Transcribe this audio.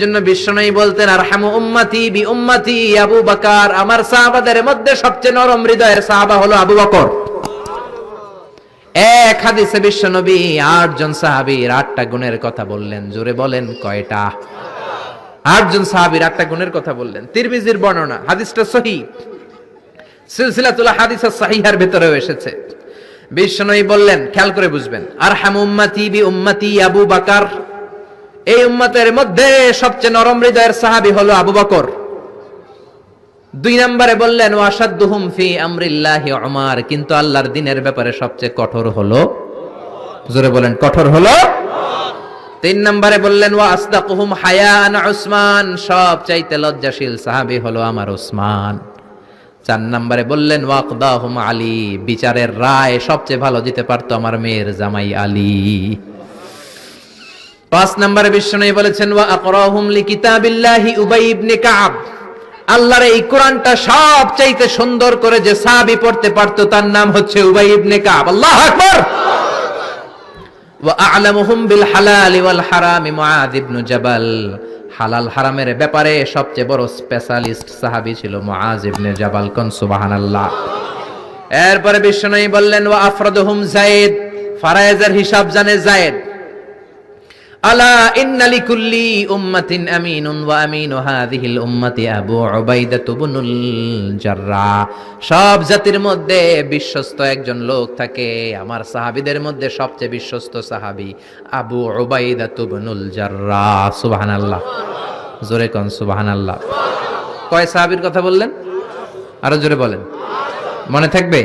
জন্য বলতেন আর উম্মাতি বি উম্মাতি আবু বাকার। আমার সাহাবাদের মধ্যে সবচেয়ে নরম হৃদয়ের সাহাবা হলো আবু বকর। এক হাদিসে আটজন আটটা গুণের কথা বললেন। জোরে বলেন, কয়টা? আটজন আটটা গুণের কথা বললেন। বর্ণনা, হাদিসটা সহি। হাদিস সাহিহার এসেছে। বললেন, খেয়াল করে বুঝবেন আর হাম উম্মাতি বি উম্মাতি আবু বাকার। এই উম্মতের মধ্যে সবচেয়ে নরম হৃদয়ের সাহাবী হলো আবু বকর। দুই নম্বরে বললেন ওয়াসাদ্দুহুম ফি আমরিল্লাহি উমার। কিন্তু আল্লাহর দিনের ব্যাপারে সবচেয়ে কঠোর হলো, জোরে বলেন, কঠোর হলো? তিন নম্বরে বললেন, ওয়া আসদাকুহুম হায়ান উসমান। সব চাইতে লজ্জাশীল সাহাবী হলো আমার উসমান। চার নম্বরে বললেন ওয়াকদাহুম আলী। বিচারের রায় সবচেয়ে ভালো দিতে পারতো আমার মেয়ের জামাই আলী। পাঁচ নম্বরে বিশ্বনবী বলেছেন, ওয়া আকরাহুম লিকিতাবিল্লাহি উবাই ইবনে আল্লাহর এই কোরআনটা সব চাইতে সুন্দর করে যে সাহাবী পড়তে পারতো, তার নাম হচ্ছে উবাই ইবনে কাব। আল্লাহু আকবার! ওয়া আ'লামুহুম বিল হালালি ওয়াল হারামি মুআদ ইবনু জাবাল। হালাল হারামের ব্যাপারে সবচেয়ে বড় স্পেশালিস্ট সাহাবী ছিল মুআজ ইবনে জাবাল। কোন? সুবহানাল্লাহ। এরপরে বিশ্বনবী বললেন, ওয়া আফরাদুহুম যায়েদ ফারায়েজের হিসাব জানে যায়েদ আলা ইন্না লিকুল্লি উম্মাতিন আমিনুন ওয়া আমিনু হাযিহিল উম্মাতি আবু উবাইদা ইবনুল জাররাহ সব জাতির মধ্যে বিশ্বস্ত একজন লোক থাকে। আমার সাহাবীদের মধ্যে সবচেয়ে বিশ্বস্ত সাহাবী আবু উবাইদা ইবনুল জাররাহ সুবহানাল্লাহ। জোরে কোন সুবহানাল্লাহ। কয় সাহাবীর কথা বললেন? আরও জোরে বলেন। মনে থাকবে?